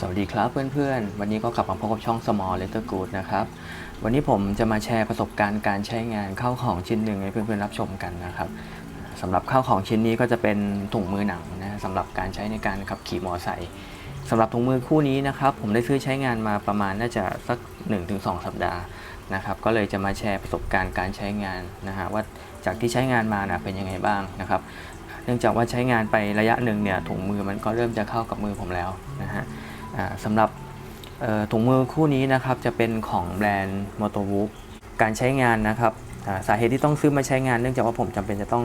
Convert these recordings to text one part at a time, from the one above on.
สวัสดีครับเพื่อนๆ วันนี้ก็กลับมาพบกับช่อง Small Letter Good นะครับ วันนี้ผมจะมาแชร์ประสบการณ์การใช้งานเข้าของชิ้นหนึ่งให้เพื่อนๆรับชมกันนะครับสำหรับเข้าของชิ้นนี้ก็จะเป็นถุงมือหนังนะสำหรับการใช้ในการขับขี่มอเตอร์ไซค์สำหรับถุงมือคู่นี้นะครับ ผมได้ซื้อใช้งานมาประมาณน่าจะสัก 1-2 สัปดาห์นะครับ ก็เลยจะมาแชร์ประสบการณ์การใช้งานนะฮะว่าจากที่ใช้งานมานะเป็นยังไงบ้างนะครับ เนื่องจากว่าใช้งานไประยะหนึ่งเนี่ยถุงมือมันก็เริ่มจะเข้ากับมือผมแล้วนะฮะ สำหรับถุงมือคู่นี้นะครับจะเป็นของแบรนด์ m o t o w o o p การใช้งานนะครับสาเหตุที่ต้องซื้อมาใช้งานเนื่องจากว่าผมจำเป็นจะต้อง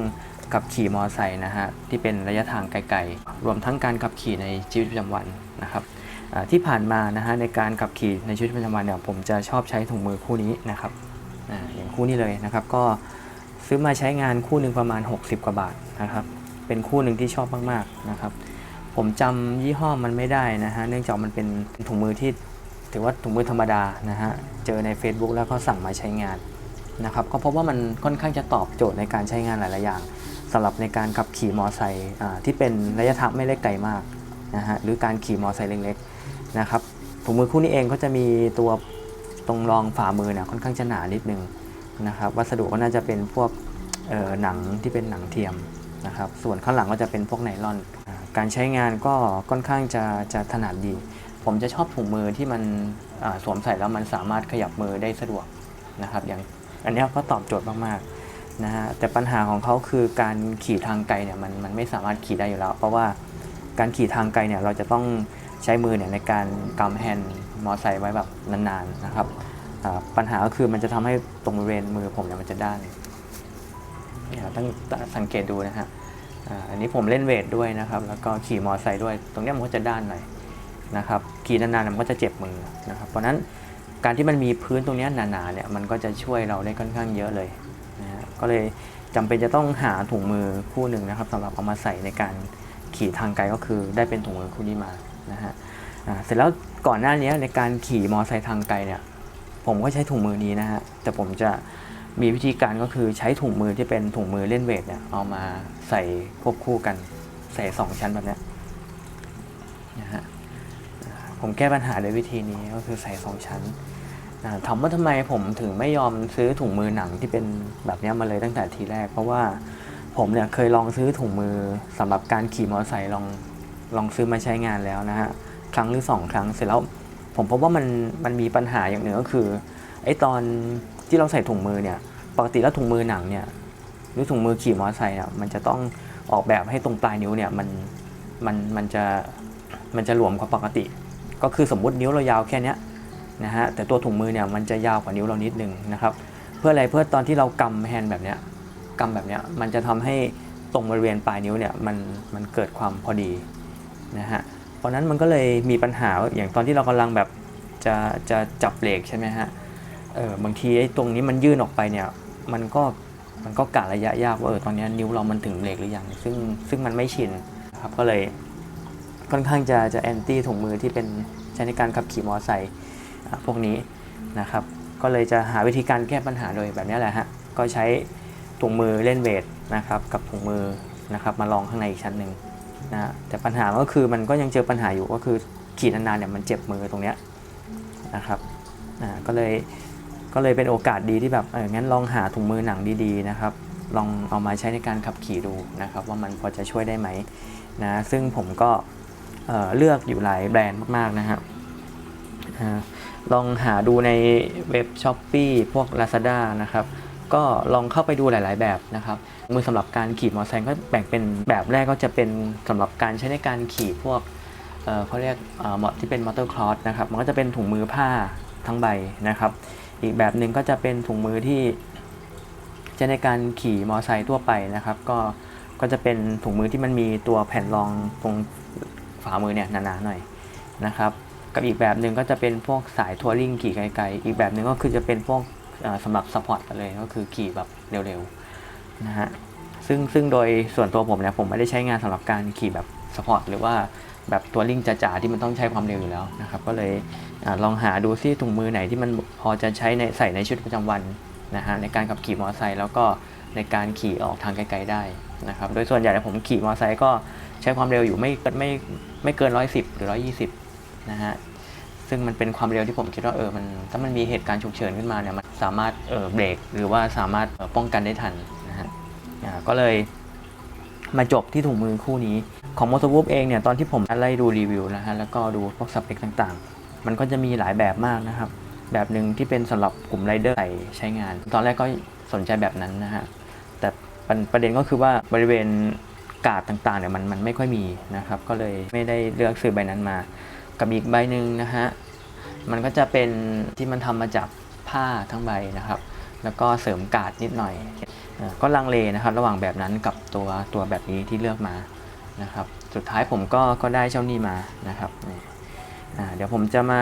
ขับขี่มอเตอร์ไซค์นะฮะที่เป็นระยะทางไกลๆ รวมทั้งการขับขี่ในชีวิตประจำวันนะครับที่ผ่านมานะฮะในการขับขี่ในชีวิตประจำวันเนี่ยผมจะชอบใช้ถุงมือคู่นี้นะครับออย่างคู่นี้เลยนะครับ ก็ซื้อมาใช้งานคู่หนึ่งประมาณ 60 กว่าบาทนะครับเป็นคู่หนึ่งที่ชอบมากๆนะครับ ผมจำยี่ห้อมันไม่ได้นะฮะ เนื่องจากมันเป็นถุงมือที่ถือว่าถุงมือธรรมดานะฮะ เจอใน Facebook แล้วก็สั่งมาใช้งานนะครับก็พบว่ามันค่อนข้างจะตอบโจทย์ในการใช้งานหลายๆอย่างสำหรับในการขับขี่มอไซค์ที่เป็นระยะทางไม่เล็กไกลมากนะฮะหรือการขี่มอไซค์เล็กๆนะครับถุงมือคู่นี้เองก็จะมีตัวตรงรองฝ่ามือเนี่ยค่อนข้างจะหนานิดนึงนะครับวัสดุก็น่าจะเป็นพวกหนังที่เป็นหนังเทียมนะครับส่วนข้างหลังก็จะเป็นพวกไนลอน การใช้งานก็ค่อนข้างจะจะถนัดดี ผมจะชอบถุงมือที่มันสวมใส่แล้วมันสามารถขยับมือได้สะดวกนะครับอย่างอันนี้ก็ตอบโจทย์มากๆนะฮะแต่ปัญหาของเขาคือการขี่ทางไกลเนี่ยมันมันไม่สามารถขี่ได้อยู่แล้ว เพราะว่าการขี่ทางไกลเนี่ยเราจะต้องใช้มือเนี่ยในการกำแฮนด์มอไซค์ไว้แบบนานๆนะครับปัญหาก็คือมันจะทำให้ตรงบริเวณมือผมเนี่ยมันจะด้านเนี่ยต้องสังเกตดูนะฮะ อันนี้ผมเล่นเวทด้วยนะครับ แล้วก็ขี่มอเตอร์ไซค์ด้วย ตรงเนี้ยมันก็จะด้านหน่อยนะครับ ขี่นานๆมันก็จะเจ็บมือนะครับ เพราะนั้นการที่มันมีพื้นตรงเนี้ยหนาๆเนี่ย มันก็จะช่วยเราได้ค่อนข้างเยอะเลยนะฮะก็เลยจำเป็นจะต้องหาถุงมือคู่หนึ่งนะครับสำหรับเอามาใส่ในการขี่ทางไกลก็คือได้เป็นถุงมือคู่นี้มานะฮะเสร็จแล้วก่อนหน้านี้ในการขี่มอเตอร์ไซค์ทางไกลเนี่ย ผมก็ใช้ถุงมือนี้นะฮะ แต่ผมจะ มีวิธีการก็คือใช้ถุงมือที่เป็นถุงมือเล่นเวทเนี่ยเอามาใส่ควบคู่กันใส่สองชั้นแบบนี้นะฮะผมแก้ปัญหาด้วยวิธีนี้ก็คือใส่สองชั้นถามว่าทำไมผมถึงไม่ยอมซื้อถุงมือหนังที่เป็นแบบนี้มาเลยตั้งแต่ทีแรก เพราะว่าผมเนี่ยเคยลองซื้อถุงมือสำหรับการขี่มอเตอร์ไซค์ลองลองซื้อมาใช้งานแล้วนะฮะครั้งหรือสองครั้งเสร็จแล้วผมพบว่ามันมันมีปัญหาอย่างหนึ่งก็คือ ไอตอนที่เราใส่ถุงมือเนี่ย ปกติแล้วถุงมือหนังเนี่ยหรือถุงมือขี่มอเตอร์ไซค์อะมันจะต้องออกแบบให้ตรงปลายนิ้วเนี่ยมันมันมันจะมันจะหลวมกว่าปกติ ก็คือสมมุตินิ้วเรายาวแค่นี้นะฮะแต่ตัวถุงมือเนี่ยมันจะยาวกว่านิ้วเรานิดนึงนะครับ เพื่ออะไรเพื่อตอนที่เรากำแฮนด์แบบเนี้ยกำแบบเนี้ยมันจะทำให้ตรงบริเวณปลายนิ้วเนี่ยมันมันเกิดความพอดีนะฮะเพราะนั้นมันก็เลยมีปัญหาอย่างตอนที่เรากำลังแบบจะจะจับเบรกใช่ไหมฮะ เออบางทีไอ้ตรงนี้มันยื่นออกไปเนี่ย มันก็มันก็กะระยะยากว่าเออตอนนี้นิ้วเรามันถึงเบรกหรือยังซึ่งซึ่งมันไม่ชินครับก็เลยค่อนข้างจะจะแอนตี้ถุงมือที่เป็นใช้ในการขับขี่มอเตอร์ไซค์พวกนี้นะครับ ก็เลยจะหาวิธีการแก้ปัญหาโดยแบบนี้แหละฮะก็ใช้ถุงมือเล่นเวทนะครับ กับถุงมือนะครับมาลองข้างในอีกชั้นหนึ่งนะฮะแต่ปัญหาก็คือมันก็ยังเจอปัญหาอยู่ก็คือขี่นานๆเนี่ยมันเจ็บมือตรงเนี้ยนะครับอ่าก็เลย ก็เลยเป็นโอกาสดีที่แบบเอองั้นลองหาถุงมือหนังดีๆนะครับลองเอามาใช้ในการขับขี่ดูนะครับว่ามันพอจะช่วยได้ไหมนะซึ่งผมก็เเลือกอยู่หลายแบรนด์มากๆนะครับลองหาดูในเว็บ s h อ p e e พวก Lazada นะครับก็ลองเข้าไปดูหลาย ๆ แบบนะครับ มือสำหรับการขี่มอเตอร์ไซค์ก็แบ่งเป็นแบบแรกก็จะเป็นสำหรับการใช้ในการขี่พวกเขาเรียกเอ่อเหมาะที่เป็นมอเตอร์คลอสนะครับ มันก็จะเป็นถุงมือผ้าทั้งใบนะครับ อีกแบบหนึ่งก็จะเป็นถุงมือที่ใช้ในการขี่มอไซค์ทั่วไปนะครับ ก็ก็จะเป็นถุงมือที่มันมีตัวแผ่นรองตรงฝ่ามือเนี่ยหนาๆหน่อยนะครับ กับอีกแบบหนึ่งก็จะเป็นพวกสายทัวริงขี่ไกลๆอีกแบบหนึ่งก็คือจะเป็นพวกสำหรับสปอร์ตเลยก็คือขี่แบบเร็วๆนะฮะซึ่งซึ่งโดยส่วนตัวผมเนี่ยผมไม่ได้ใช้งานสำหรับการขี่แบบสปอร์ตหรือว่า แบบตัวลิงจ๋าๆที่มันต้องใช้ความเร็วอยู่แล้วนะครับ ก็เลยอลองหาดูซิถุงมือไหนที่มันพอจะใช้ในใส่ในชีวิตประจำวันนะฮะในการขับขี่มอเตอร์ไซค์แล้วก็ในการขี่ออกทางไกลๆได้นะครับ โดยส่วนใหญ่แล้วผมขี่มอเตอร์ไซค์ก็ใช้ความเร็วอยู่ไม่เกินไม่ไม่เกิน 110 หรือ 120 นะฮะซึ่งมันเป็นความเร็วที่ผมคิดว่าเออมันถ้ามันมีเหตุการณ์ฉุกเฉินขึ้นมาเนี่ยมันสามารถเออเบรกหรือว่าสามารถป้องกันได้ทันนะฮะก็เลย มาจบที่ถุงมือคู่นี้ ของ m o t o w o o p เองเนี่ยตอนที่ผมไล่ดูรีวิวนะฮะแล้วก็ดูพวกสเปคต่างๆ มันก็จะมีหลายแบบมากนะครับ แบบหนึ่งที่เป็นสำหรับกลุ่มไรเดอร์ใช้งาน ตอนแรกก็สนใจแบบนั้นนะฮะแต่ประประเด็นก็คือว่าบริเวณกาดต่างๆเนี่ยมันมันไม่ค่อยมีนะครับ ก็เลยไม่ได้เลือกซื้อใบนั้นมา กับอีกใบหนึ่งนะฮะมันก็จะเป็นที่มันทำมาจากผ้าทั้งใบนะครับ แล้วก็เสริมกาดนิดหน่อย ก็ลังเลนะครับ ระหว่างแบบนั้นกับตัวตัวแบบนี้ที่เลือกมานะครับ สุดท้ายผมก็ก็ได้เจ้านี่มานะครับเดี๋ยวผมจะมา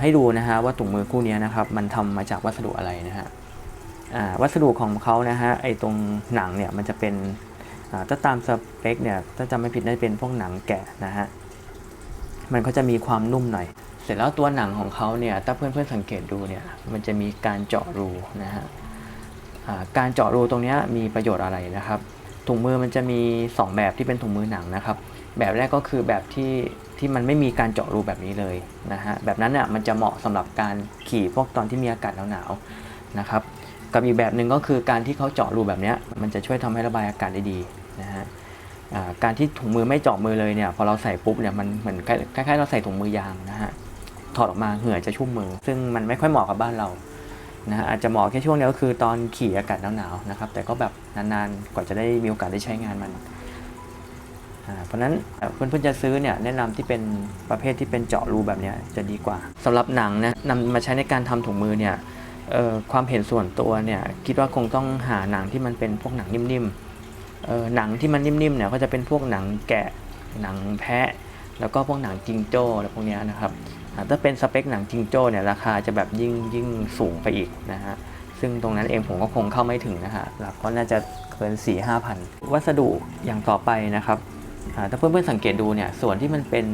ให้ดูนะฮะว่าถุงมือคู่นี้นะครับ มันทำมาจากวัสดุอะไรนะฮะวัสดุของเขานะฮะไอตรงหนังเนี่ยมันจะเป็นถ้าตามสเปคเนี่ยถ้าจำไม่ผิดน่าจะเป็นพวกหนังแกะนะฮะมันก็จะมีความนุ่มหน่อย เสร็จแล้วตัวหนังของเขาเนี่ยถ้าเพื่อนๆสังเกตดูเนี่ยมันจะมีการเจาะรูนะฮะ การเจาะรูตรงนี้มีประโยชน์อะไรนะครับ ถุงมือมันจะมี 2 แบบที่เป็นถุงมือหนังนะครับ แบบแรกก็คือแบบที่ที่มันไม่มีการเจาะรูแบบนี้เลยนะฮะแบบนั้นเนี่ยมันจะเหมาะสำหรับการขี่พวกตอนที่มีอากาศหนาวๆนะครับกับอีกแบบหนึ่งก็คือการที่เขาเจาะรูแบบนี้มันจะช่วยทำให้ระบายอากาศได้ดีนะฮะการที่ถุงมือไม่เจาะมือเลยเนี่ยพอเราใส่ปุ๊บเนี่ยมันเหมือนคล้ายๆเราใส่ถุงมือยางนะฮะถอดออกมาเหงื่อจะชุ่มมือ ซึ่งมันไม่ค่อยเหมาะกับบ้านเรา นะฮะอาจจะเหมาะแค่ช่วงเดียวก็คือตอนขี่อากาศหนาวๆนะครับ แต่ก็แบบนานๆกว่าจะได้มีโอกาสได้ใช้งานมัน เพราะนั้นเพื่อนๆจะซื้อเนี่ยแนะนำที่เป็นประเภทที่เป็นเจาะรูแบบนี้จะดีกว่าสำหรับหนังนะนำมาใช้ในการทำถุงมือเนี่ยความเห็นส่วนตัวเนี่ยคิดว่าคงต้องหาหนังที่มันเป็นพวกหนังนิ่มๆหนังที่มันนิ่มๆเนี่ยก็จะเป็นพวกหนังแกะหนังแพะ แล้วก็พวกหนังจิงโจ้อะไรพวกนี้นะครับ ถ้าเป็นสเปคหนังจิงโจ้เนี่ยราคาจะแบบยิ่งยิ่งสูงไปอีกนะฮะซึ่งตรงนั้นเองผมก็คงเข้าไม่ถึงนะฮะหลักก็น่าจะเกิน 4 5 0 0พันวัสดุอย่างต่อไปนะครับอ่าถ้าเพื่อนๆสังเกตดูเนี่ยส่วนที่มันเป็น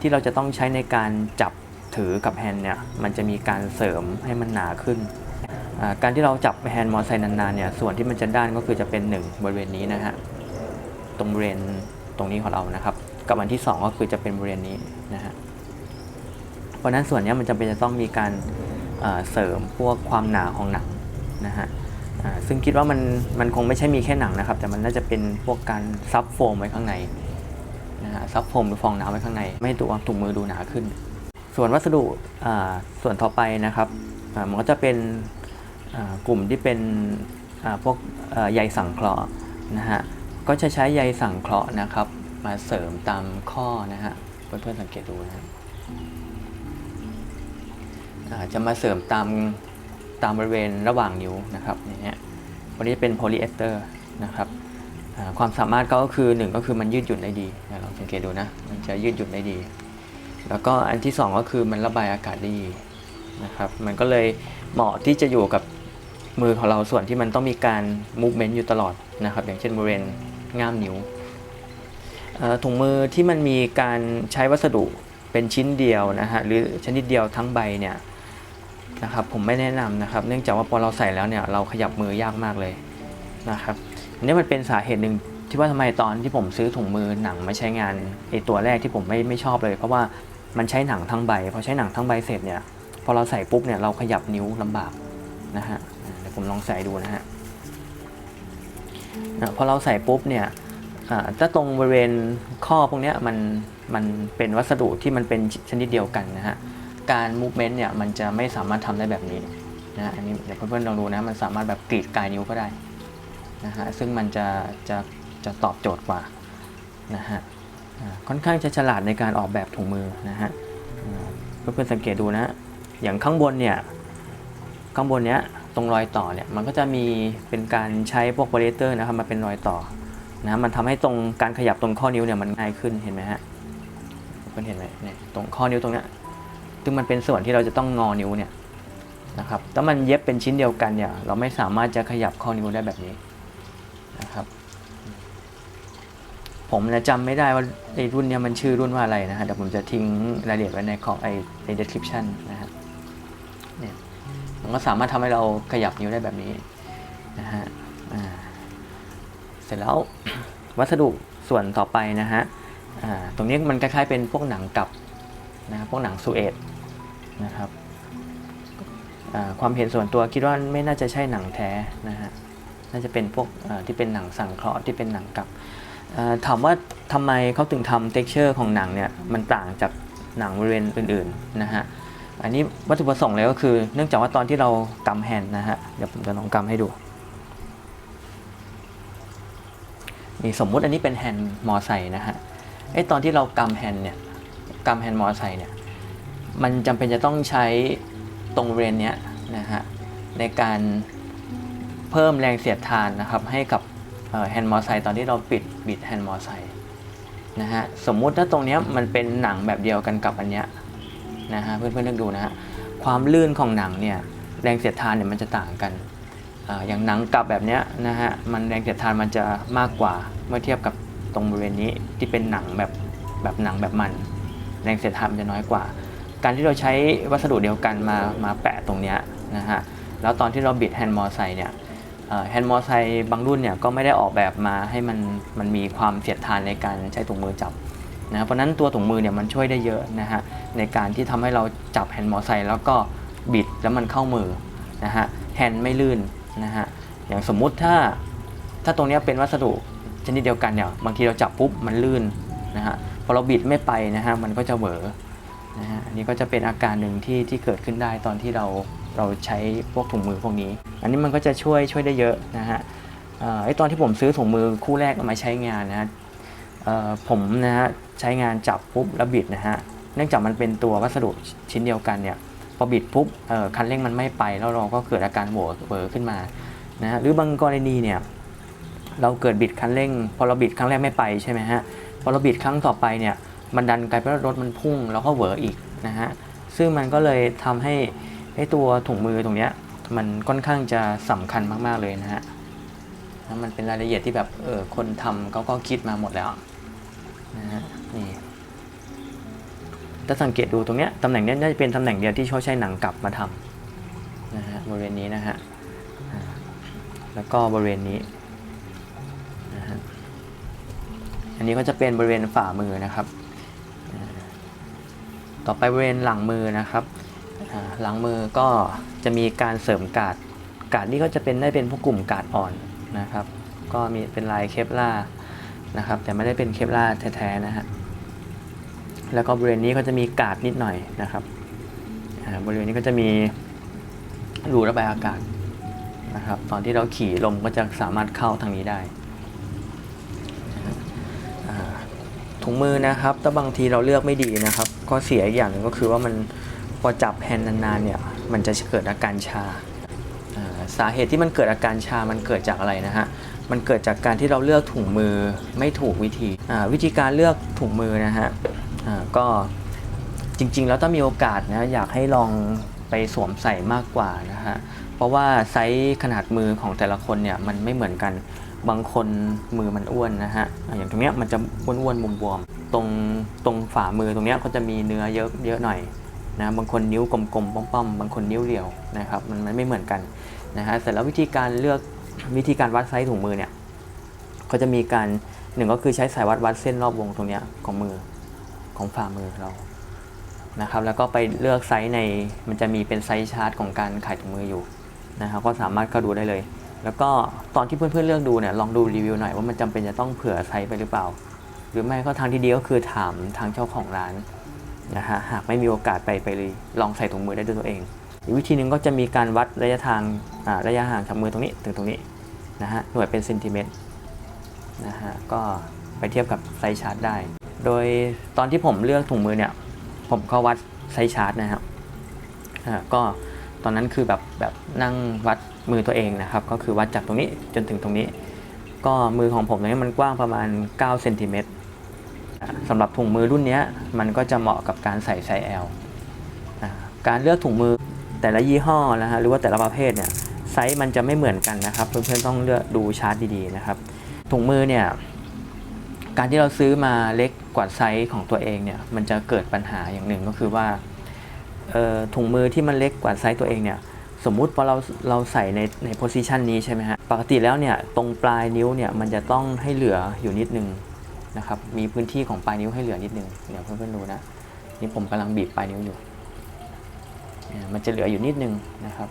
ที่เราจะต้องใช้ในการจับถือกับแฮนด์เนี่ยมันจะมีการเสริมให้มันหนาขึ้น การที่เราจับแฮนด์มอเตอร์ไซค์นานๆเนี่ยส่วนที่มันจะด้านก็คือจะเป็นหนึ่งบริเวณนี้นะฮะตรงบริเวณตรงนี้ของเรานะครับ กับอันที่สองก็คือจะเป็นบริเวณนี้นะฮะ เพราะนั้นส่วนนี้มันจำเป็นจะต้องมีการเสริมพวกความหนาของหนังนะฮะซึ่งคิดว่ามันมันคงไม่ใช่มีแค่หนังนะครับ แต่มันน่าจะเป็นพวกการซับโฟมไว้ข้างในนะฮะซับโฟมหรือฟองน้ำไว้ข้างใน ไม่ให้ตัวถุงมือดูหนาขึ้น ส่วนวัสดุส่วนต่อไปนะครับมันก็จะเป็นกลุ่มที่เป็นพวกใยสังเคราะห์นะฮะก็จะใช้ใยสังเคราะห์นะครับ มาเสริมตามข้อนะฮะเพื่อนๆสังเกตดูนะฮะ จะมาเสริมตามตามบริเวณระหว่างนิ้วนะครับอย่างเงี้ยวันนี้เป็นโพลีเอสเตอร์นะครับความสามารถก็คือหนึ่งก็คือมันยืดหยุ่นได้ดีนะลองสังเกตดูนะมันจะยืดหยุ่นได้ดี แล้วก็อันที่สองก็คือมันระบายอากาศได้ดีนะครับมันก็เลยเหมาะที่จะอยู่กับมือของเราส่วนที่มันต้องมีการมูฟเมนต์อยู่ตลอดนะครับอย่างเช่นบริเวณง่ามนิ้วถุงมือที่มันมีการใช้วัสดุเป็นชิ้นเดียวนะฮะหรือชนิดเดียวทั้งใบเนี่ย นะครับผมไม่แนะนำนะครับ เนื่องจากว่าพอเราใส่แล้วเนี่ยเราขยับมือยากมากเลยนะครับอันนี้มันเป็นสาเหตุหนึ่งที่ว่าทำไมตอนที่ผมซื้อถุงมือหนังมาใช้งานไอตัวแรกที่ผมไม่ไม่ชอบเลย เพราะว่ามันใช้หนังทั้งใบพอใช้หนังทั้งใบเสร็จเนี่ยพอเราใส่ปุ๊บเนี่ยเราขยับนิ้วลำบากนะฮะเดี๋ยวผมลองใส่ดูนะฮะอ่าพอเราใส่ปุ๊บเนี่ยถ้าตรงบริเวณข้อพวกเนี้ยมันมันเป็นวัสดุที่มันเป็นชนิดเดียวกันนะฮะ การมูฟเมนต์เนี่ยมันจะไม่สามารถทำได้แบบนี้นะฮะอันนี้เดี๋ยวเพื่อนๆลองดูนะมันสามารถแบบกรีดกายนิ้วก็ได้นะฮะซึ่งมันจะจะจะตอบโจทย์กว่านะฮะค่อนข้างจะฉลาดในการออกแบบถุงมือนะฮะเพื่อนๆสังเกตดูนะอย่างข้างบนเนี่ยข้างบนเนี้ยตรงรอยต่อเนี่ยมันก็จะมีเป็นการใช้พวกโปรเลเตอร์นะครับมาเป็นรอยต่อนะมันทำให้ตรงการขยับตรงข้อนิ้วเนี่ยมันง่ายขึ้นเห็นไหมฮะเพื่อนเห็นไหมเนี่ยตรงข้อนิ้วตรงเนี้ย ซึ่งมันเป็นส่วนที่เราจะต้องงอนิ้วเนี่ยนะครับถ้ามันเย็บเป็นชิ้นเดียวกันเนี่ย เราไม่สามารถจะขยับข้อนิ้วได้แบบนี้นะครับ ผมนะจำไม่ได้ว่าไอ้รุ่นเนี้ยมันชื่อรุ่นว่าอะไรนะฮะเดี๋ยวผมจะทิ้งรายละเอียดไว้ในของไอ้ใน description นะฮะเนี่ยมันก็สามารถทำให้เราขยับนิ้วได้แบบนี้นะฮะเสร็จแล้ววัสดุส่วนต่อไปนะฮะตรงนี้มันคล้ายๆเป็นพวกหนังกลับ นะพวกหนังซูเอตนะครับความเห็นส่วนตัวคิดว่าไม่น่าจะใช่หนังแท้นะฮะน่าจะเป็นพวกที่เป็นหนังสังเคราะห์ที่เป็นหนังกับถามว่าทำไมเขาถึงทำ texture ของหนังเนี่ยมันต่างจากหนังบริเวณอื่นๆนะฮะอันนี้วัตถุประสงค์เลยก็คือ เนื่องจากว่าตอนที่เรากำแฮนนะฮะเดี๋ยวผมจะลองกำให้ดูนี่สมมุติอันนี้เป็นแฮนมอไซค์นะฮะไอตอนที่เรากำแฮนเนี่ย กำแฮนด์มอไซค์เนี่ยมันจำเป็นจะต้องใช้ตรงบริเวณเนี้ยนะฮะในการเพิ่มแรงเสียดทานนะครับให้กับแฮนด์มอไซค์ตอนที่เราปิดบิดแฮนด์มอไซค์นะฮะสมมุติถ้าตรงเนี้ยมันเป็นหนังแบบเดียวกันกับอันเนี้ยนะฮะเพื่อนๆเลือกดูนะฮะความลื่นของหนังเนี่ยแรงเสียดทานเนี่ยมันจะต่างกันออย่างหนังกลับแบบเนี้ยนะฮะมันแรงเสียดทานมันจะมากกว่าเมื่อเทียบกับตรงบริเวณนี้ที่เป็นหนังแบบแบบหนังแบบมัน แรงเสียดทานจะน้อยกว่า การที่เราใช้วัสดุเดียวกันมามาแปะตรงเนี้ยนะฮะแล้วตอนที่เราบิดแฮนด์มอไซค์เนี่ยแฮนด์มอไซค์บางรุ่นเนี่ยก็ไม่ได้ออกแบบมาให้มันมันมีความเสียดทานในการใช้ถุงมือจับนะเพราะนั้นตัวถุงมือเนี่ยมันช่วยได้เยอะนะฮะในการที่ทำให้เราจับแฮนด์มอไซค์แล้วก็บิดแล้วมันเข้ามือนะฮะแฮนด์ไม่ลื่นนะฮะอย่างสมมุติถ้าถ้าตรงนี้เป็นวัสดุชนิดเดียวกันเนี่ยบางทีเราจับปุ๊บมันลื่นนะฮะ พอเราบิดไม่ไปนะฮะมันก็จะเหวอนะฮะอันนี้ก็จะเป็นอาการหนึ่งที่ที่เกิดขึ้นได้ตอนที่เราเราใช้พวกถุงมือพวกนี้ อันนี้มันก็จะช่วยช่วยได้เยอะนะฮะเอ่อไอตอนที่ผมซื้อถุงมือคู่แรกเอามาใช้งานนะฮะผมนะฮะใช้งานจับปุ๊บแล้วบิดนะฮะเนื่องจากมันเป็นตัววัสดุชิ้นเดียวกันเนี่ยพอบิดปุ๊บคันเร่งมันไม่ไปแล้วเราก็เกิดอาการโหวเหวอขึ้นมานะฮะหรือบางกรณีเนี่ยเราเกิดบิดคันเร่ง พอเราบิดครั้งแรกไม่ไปใช่ไหมฮะ อเราบิดครั้งต่อไปเนี่ยมันดันกลายเป็นรถมันพุ่งแล้วก็เหวออีกนะฮะซึ่งมันก็เลยทำให้ไอ้ตัวถุงมือตรงเนี้ยมันค่อนข้างจะสำคัญมาก ๆเลยนะฮะมันเป็นรายละเอียดที่แบบเออคนทำเขาก็คิดมาหมดแล้วนะฮะนี่ถ้าสังเกตดูตรงเนี้ยตำแหน่งเนี้ยน่าจะเป็นตำแหน่งเดียวที่เขาใช้หนังกลับมาทำนะฮะบริเวณนี้นะฮะแล้วก็บริเวณนี้ อันนี้ก็จะเป็นบริเวณฝ่ามือนะครับ ต่อไปบริเวณหลังมือนะครับ หลังมือก็จะมีการเสริมกาดกาดนี่ก็จะเป็นได้เป็นพวกกลุ่มกาดอ่อนนะครับ ก็มีเป็นลายเคปลาร์นะครับ แต่ไม่ได้เป็นเคปลาร์แท้ๆนะฮะ แล้วก็บริเวณนี้ก็จะมีกาดนิดหน่อยนะครับ บริเวณนี้ก็จะมีรูระบายอากาศนะครับ ตอนที่เราขี่ลมก็จะสามารถเข้าทางนี้ได้อ่า ถุงมือนะครับถ้าบางทีเราเลือกไม่ดีนะครับ ก็เสียอีกอย่างหนึ่งก็คือว่ามันพอจับแฮนนานๆเนี่ยมันจะเกิดอาการชาอ่าสาเหตุที่มันเกิดอาการชา มันเกิดจากอะไรนะฮะ มันเกิดจากการที่เราเลือกถุงมือไม่ถูกวิธีอ่าวิธีการเลือกถุงมือนะฮะอ่าก็จริงๆ แล้วถ้ามีโอกาสนะอยากให้ลองไปสวมใส่มากกว่านะฮะ เพราะว่าไซส์ขนาดมือของแต่ละคนเนี่ยมันไม่เหมือนกัน บางคนมือมันอ้วนนะฮะ อย่างตรงเนี้ยมันจะอ้วนๆบวมๆตรงตรงฝ่ามือตรงเนี้ยก็จะมีเนื้อเยอะเยอะหน่อยนะบางคนนิ้วกลมๆป้อมๆบางคนนิ้วเรียวนะครับมันมันไม่เหมือนกันนะฮะเสร็จแล้ววิธีการเลือกวิธีการวัดไซส์ถุงมือเนี่ยก็จะมีการหนึ่งก็คือใช้สายวัดวัดเส้นรอบวงตรงเนี้ยของมือของฝ่ามือเรานะครับแล้วก็ไปเลือกไซส์ในมันจะมีเป็นไซส์ชาร์ตของการขายถุงมืออยู่นะครับก็สามารถเข้าดูได้เลย แล้วก็ตอนที่เพื่อนๆเลือกดูเนี่ยลองดูรีวิวหน่อยว่ามันจำเป็นจะต้องเผื่อไซส์ไปหรือเปล่า หรือไม่ก็ทางที่ดีก็คือถามทางเจ้าของร้านนะฮะหากไม่มีโอกาสไปไปเลยลองใส่ถุงมือได้ด้วยตัวเอง อีกวิธีหนึ่งก็จะมีการวัดระยะทางระยะห่างจากมือตรงนี้ถึงตรงนี้นะฮะหน่วยเป็นเซนติเมตรนะฮะก็ไปเทียบกับไซส์ชาร์ตได้ โดยตอนที่ผมเลือกถุงมือเนี่ยผมก็วัดไซส์ชาร์ตนะครับก็ตอนนั้นคือแบบแบบนั่งวัด มือตัวเองนะครับ ก็คือวัดจากตรงนี้จนถึงตรงนี้ ก็มือของผมเนี่ยมันกว้างประมาณ9เซนติเมตรสำหรับถุงมือรุ่นนี้มันก็จะเหมาะกับการใส่ไซส์ L อ่าการเลือกถุงมือแต่ละยี่ห้อนะฮะหรือว่าแต่ละประเภทเนี่ยไซส์มันจะไม่เหมือนกันนะครับ เพื่อนๆต้องเลือกดูชาร์ตดีๆนะครับถุงมือเนี่ยการที่เราซื้อมาเล็กกว่าไซส์ของตัวเองเนี่ยมันจะเกิดปัญหาอย่างหนึ่งก็คือว่าถุงมือที่มันเล็กกว่าไซส์ตัวเองเนี่ย สมมุติพอเราเราใส่ในในโพซิชันนี้ใช่ไหมฮะ ปกติแล้วเนี่ยตรงปลายนิ้วเนี่ยมันจะต้องให้เหลืออยู่นิดนึงนะครับ มีพื้นที่ของปลายนิ้วให้เหลือนิดนึง เดี๋ยวเพื่อนๆดูนะ นี่ผมกำลังบีบปลายนิ้วอยู่เนี่ยมันจะเหลืออยู่นิดนึงนะครับ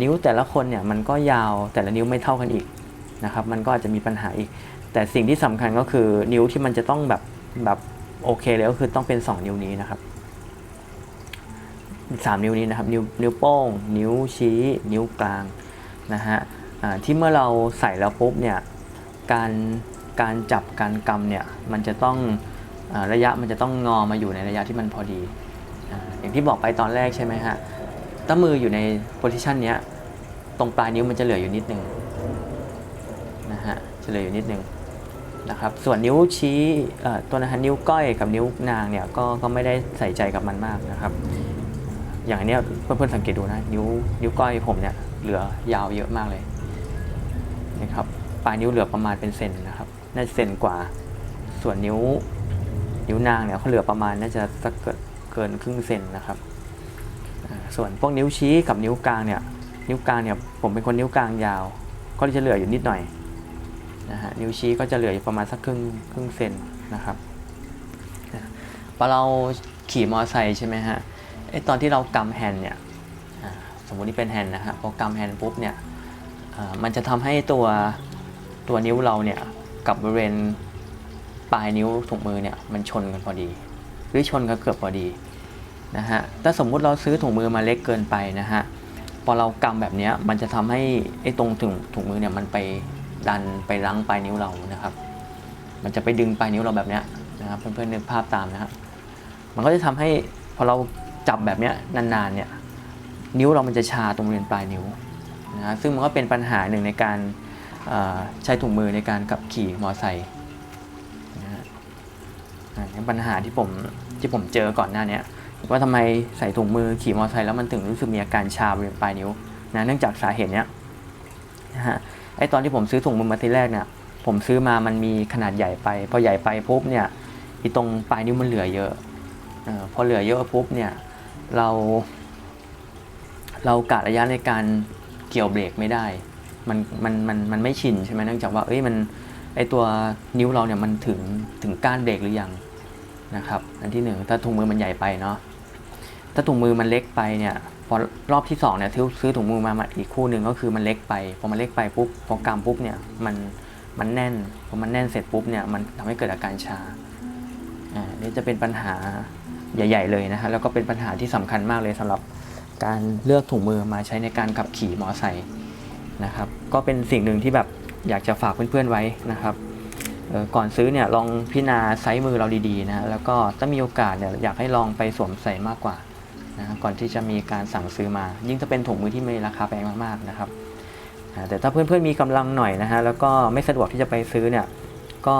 นิ้วแต่ละคนเนี่ยมันก็ยาวแต่ละนิ้วไม่เท่ากันอีกนะครับ มันก็อาจจะมีปัญหาอีก แต่สิ่งที่สำคัญก็คือนิ้วที่มันจะต้องแบบแบบโอเคเลยก็คือต้องเป็น 2 นิ้วนี้นะครับ สามนิ้วนี้นะครับ นิ้วนิ้วโป้ง นิ้วชี้ นิ้วกลางนะฮะที่เมื่อเราใส่แล้วปุ๊บเนี่ยการการจับการกำเนี่ยมันจะต้องอระยะมันจะต้องงอมาอยู่ในระยะที่มันพอดีออย่างที่บอกไปตอนแรกใช่ไหมฮะถ้ามืออยู่ในโพซิชันเนี้ยตรงปลายนิ้วมันจะเหลืออยู่นิดนึงนะฮะจะเหลืออยู่นิดนึงนะครับส่วนนิ้วชี้ตัวนะฮะนิ้วก้อยกับนิ้วนางเนี่ยก็ก็ไม่ได้ใส่ใจกับมันมากนะครับ อย่างอันเนี้ยเพื่อนๆสังเกตดูนะ นิ้วนิ้วก้อยผมเนี่ยเหลือยาวเยอะมากเลยนะครับปลายนิ้วเหลือประมาณเป็นเซนนะครับ น่าจะเซนกว่า ส่วนนิ้วนิ้วนางเนี่ยเขาเหลือประมาณน่าจะสักเกินครึ่งเซนนะครับ ส่วนพวกนิ้วชี้กับนิ้วกลางเนี่ยนิ้วกลางเนี่ยผมเป็นคนนิ้วกลางยาว ก็จะเหลืออยู่นิดหน่อยนะฮะนิ้วชี้ก็จะเหลืออยู่ประมาณสักครึ่งครึ่งเซนนะครับพอเราขี่มอเตอร์ไซค์ใช่ไหมฮะ ไอตอนที่เรากำแฮนเนี่ยสมมุตินี่เป็นแฮนนะฮะพอกำแฮนปุ๊บเนี่ยมันจะทำให้ตัวตัวนิ้วเราเนี่ยกับบริเวณปลายนิ้วถุงมือเนี่ยมันชนกันพอดี หรือชนกันเกือบพอดีนะฮะถ้าสมมุติเราซื้อถุงมือมาเล็กเกินไปนะฮะพอเรากำแบบนี้มันจะทำให้ไอ้ตรงถุงถุงมือเนี่ยมันไปดันไปรั้งปลายนิ้วเรานะครับ มันจะไปดึงปลายนิ้วเราแบบนี้นะครับเพื่อนๆนึกภาพตามนะครับมันก็จะทำให้พอเรา จับแบบนี้นานๆเนี่ยนิ้วเรามันจะชาตรงบริเวณปลายนิ้วนะฮะซึ่งมันก็เป็นปัญหาหนึ่งในการใช้ถุงมือในการขับขี่มอเตอร์ไซค์นะฮะอ่านี่ปัญหาที่ผมที่ผมเจอก่อนหน้านี้ว่าทำไมใส่ถุงมือขี่มอเตอร์ไซค์แล้วมันถึงรู้สึกมีอาการชาบริเวณปลายนิ้วนะเนื่องจากสาเหตุเนี้ยนะฮะไอตอนที่ผมซื้อถุงมือมาทีแรกเนี่ยผมซื้อมามันมีขนาดใหญ่ไปพอใหญ่ไปปุ๊บเนี่ยอีตรงปลายนิ้วมันเหลือเยอะเออพอเหลือเยอะปุ๊บเนี่ย เรา เรากะระยะในการเกี่ยวเบรกไม่ได้ มันมันมันมันไม่ชินใช่ไหมเนื่องจากว่าเอ้ยมันไอตัวนิ้วเราเนี่ยมันถึงถึงก้านเบรกหรือยังนะครับอันที่หนึ่งถ้าถุงมือมันใหญ่ไปเนาะถ้าถุงมือมันเล็กไปเนี่ยพอรอบที่สองเนี่ยซื้อซื้อถุงมือมามาอีกคู่หนึ่งก็คือมันเล็กไปพอมันเล็กไปปุ๊บพอกำปุ๊บเนี่ยมันมันแน่นพอมันแน่นเสร็จปุ๊บเนี่ยมันทำให้เกิดอาการชาอ่านี่จะเป็นปัญหา ใหญ่ ๆ เลยนะฮะแล้วก็เป็นปัญหาที่สำคัญมากเลยสำหรับการเลือกถุงมือมาใช้ในการขับขี่มอไซค์นะครับ ก็เป็นสิ่งหนึ่งที่แบบอยากจะฝากเพื่อนๆไว้นะครับก่อนซื้อเนี่ยลองพิจารณาไซส์มือเราดีๆนะแล้วก็ถ้ามีโอกาสเนี่ยอยากให้ลองไปสวมใส่มากกว่านะก่อนที่จะมีการสั่งซื้อมา ยิ่งจะเป็นถุงมือที่มีราคาแพงมากๆนะครับแต่ถ้าเพื่อนๆมีกำลังหน่อยนะฮะแล้วก็ไม่สะดวกที่จะไปซื้อเนี่ยก็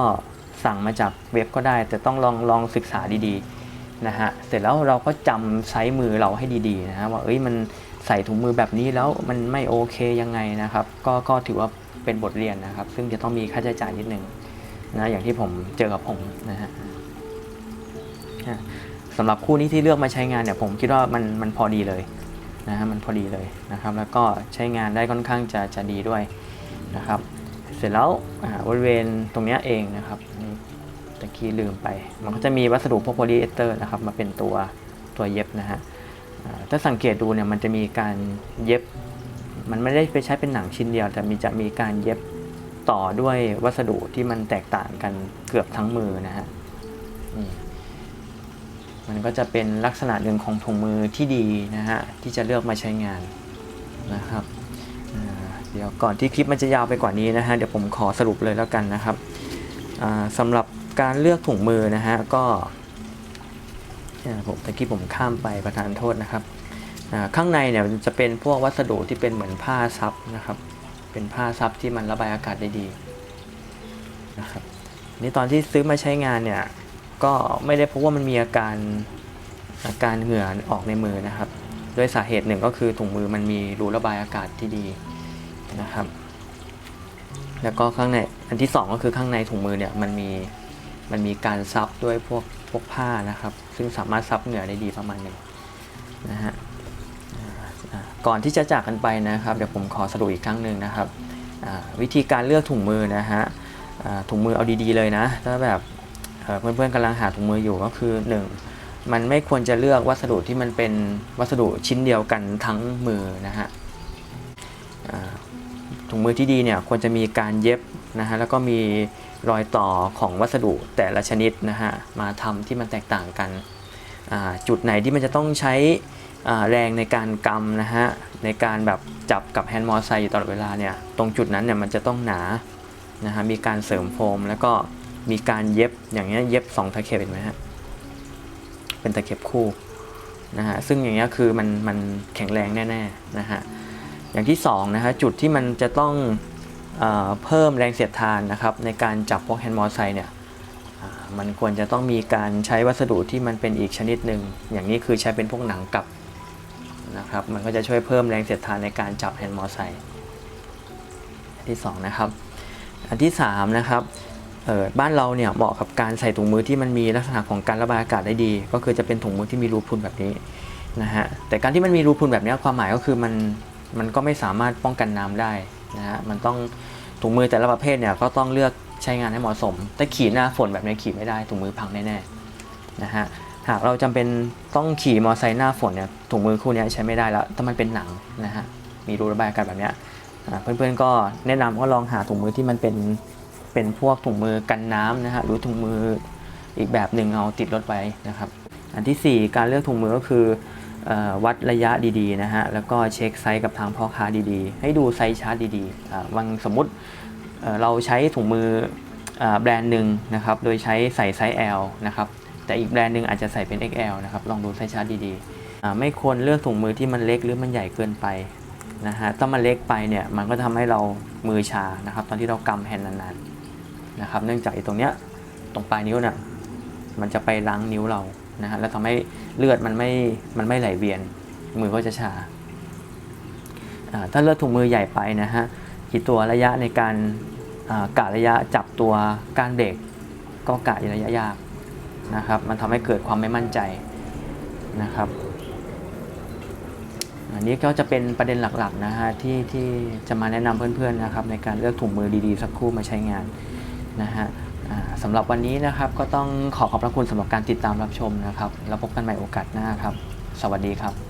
สั่งมาจากเว็บก็ได้ แต่ต้องลองลองศึกษาดีๆ นะฮะเสร็จแล้วเราก็จำไซส์มือเราให้ดีๆนะฮะว่าเอ้ยมันใส่ถุงมือแบบนี้แล้วมันไม่โอเคยังไงนะครับ ก็ก็ถือว่าเป็นบทเรียนนะครับ ซึ่งจะต้องมีค่าใช้จ่ายนิดนึงนะอย่างที่ผมเจอกับผมนะฮะสำหรับคู่นี้ที่เลือกมาใช้งานเนี่ยผมคิดว่ามันมันพอดีเลยนะฮะมันพอดีเลยนะครับ แล้วก็ใช้งานได้ค่อนข้างจะจะดีด้วยนะครับ เสร็จแล้วอ่าบริเวณตรงนี้เองนะครับ ตะกี้ลืมไป มันก็จะมีวัสดุพวกโพลีเอสเตอร์นะครับมาเป็นตัวตัวเย็บนะฮะถ้าสังเกตดูเนี่ยมันจะมีการเย็บ มันไม่ได้ไปใช้เป็นหนังชิ้นเดียว แต่มีจะมีการเย็บต่อด้วยวัสดุที่มันแตกต่างกันเกือบทั้งมือนะฮะมันก็จะเป็นลักษณะหนึ่งของถุงมือที่ดีนะฮะที่จะเลือกมาใช้งานนะครับเดี๋ยวก่อนที่คลิปมันจะยาวไปกว่านี้นะฮะเดี๋ยวผมขอสรุปเลยแล้วกันนะครับสำหรับ การเลือกถุงมือนะฮะก็ผมตะกี้ผมข้ามไปประทานโทษนะครับ ข้างในเนี่ยจะเป็นพวกวัสดุที่เป็นเหมือนผ้าซับนะครับ เป็นผ้าซับที่มันระบายอากาศได้ดีนะครับนี่ตอนที่ซื้อมาใช้งานเนี่ยก็ไม่ได้พบว่ามันมีอาการอาการเหงื่อออกในมือนะครับ ด้วยสาเหตุหนึ่งก็คือถุงมือมันมีรูระบายอากาศที่ดีนะครับ แล้วก็ข้างในอันที่สองก็คือข้างในถุงมือเนี่ยมันมี มันมีการซับด้วยพวกพวกผ้านะครับ ซึ่งสามารถซับเหงื่อได้ดีประมาณหนึ่งนะฮะก่อนที่จะจากกันไปนะครับ เดี๋ยวผมขอสรุปอีกครั้งหนึ่งนะครับ วิธีการเลือกถุงมือนะฮะถุงมือเอาดีๆเลยนะ ถ้าแบบเพื่อนๆกำลังหาถุงมืออยู่ก็คือหนึ่งมันไม่ควรจะเลือกวัสดุที่มันเป็นวัสดุชิ้นเดียวกันทั้งมือนะฮะถุงมือที่ดีเนี่ยควรจะมีการเย็บนะฮะแล้วก็มี รอยต่อของวัสดุแต่ละชนิดนะฮะมาทำที่มันแตกต่างกันจุดไหนที่มันจะต้องใช้แรงในการกำนะฮะในการแบบจับกับแฮนด์มอเตอร์ไซค์อยู่ตลอดเวลาเนี่ยตรงจุดนั้นเนี่ยมันจะต้องหนานะฮะมีการเสริมโฟม แล้วก็มีการเย็บอย่างเงี้ยเย็บสองตะเข็บเห็นไหมฮะเป็นตะเข็บคู่นะฮะซึ่งอย่างเงี้ยคือมันมันแข็งแรงแน่ๆนะฮะอย่างที่สองนะฮะจุดที่มันจะต้อง เพิ่มแรงเสียดทานนะครับในการจับพวกแฮนด์มอเตอร์ไซค์เนี่ยมันควรจะต้องมีการใช้วัสดุที่มันเป็นอีกชนิดหนึ่งอย่างนี้คือใช้เป็นพวกหนังกลับนะครับมันก็จะช่วยเพิ่มแรงเสียดทานในการจับแฮนด์มอเตอร์ไซค์ที่สองนะครับอันที่สามนะครับออบ้านเราเนี่ยเหมาะกับการใส่ถุงมือที่มันมีลักษณะของการระบายอากาศได้ดี ก็คือจะเป็นถุงมือที่มีรูพุนแบบนี้นะฮะแต่การที่มันมีรูพุนแบบนี้ความหมายก็คือมันมันก็ไม่สามารถป้องกันน้ำได้ นะฮะมันต้องถุงมือแต่ละประเภทเนี่ยก็ต้องเลือกใช้งานให้เหมาะสม แต่ขี่หน้าฝนแบบนี้ขี่ไม่ได้ถุงมือพังแน่ๆนะฮะหากเราจำเป็นต้องขี่มอเตอร์ไซค์หน้าฝนเนี่ยถุงมือคู่นี้ใช้ไม่ได้แล้วถ้ามันเป็นหนังนะฮะมีรูระบายอากาศแบบเนี้ยเพื่อนๆก็แนะนำก็ลองหาถุงมือที่มันเป็นเป็นพวกถุงมือกันน้ำนะฮะหรือถุงมืออีกแบบหนึ่งเอาติดรถไว้นะครับ อันที่ 4 การเลือกถุงมือก็คือ วัดระยะดีๆนะฮะแล้วก็เช็คไซส์กับทางพ่อค้าดีๆ ให้ดูไซส์ชาร์จดีๆอ่าบางสมมุติเราใช้ถุงมืออแบรนด์หนึ่งนะครับโดยใช้ใส่ไซส์ L นะครับแต่อีกแบรนด์หนึ่งอาจจะใส่เป็น XL นะครับลองดูไซส์ชาร์จดีๆไม่ควรเลือกถุงมือที่มันเล็กหรือมันใหญ่เกินไปนะฮะถ้ามันเล็กไปเนี่ยมันก็ทำให้เรามือชานะครับตอนที่เรากำแฮนด์นานๆนะครับเนื่องจากตรงเนี้ยตรงปลายนิ้วเนี่ยมันจะไปล้างนิ้วเรา นะฮะแล้วทำให้เลือดมันไม่มันไม่ไหลเวียนมือก็จะชาถ้าเลือกถุงมือใหญ่ไปนะฮะกี่ตัวระยะในการกะระยะจับตัวก้านเบรกก็กะระยะยากนะครับ มันทำให้เกิดความไม่มั่นใจนะครับอันนี้ก็จะเป็นประเด็นหลักๆนะฮะที่ที่จะมาแนะนำเพื่อนๆนะครับในการเลือกถุงมือดีๆ สักคู่มาใช้งานนะฮะ สำหรับวันนี้นะครับ ก็ต้องขอขอบพระคุณสำหรับการติดตามรับชมนะครับ แล้วพบกันใหม่โอกาสหน้าครับ สวัสดีครับ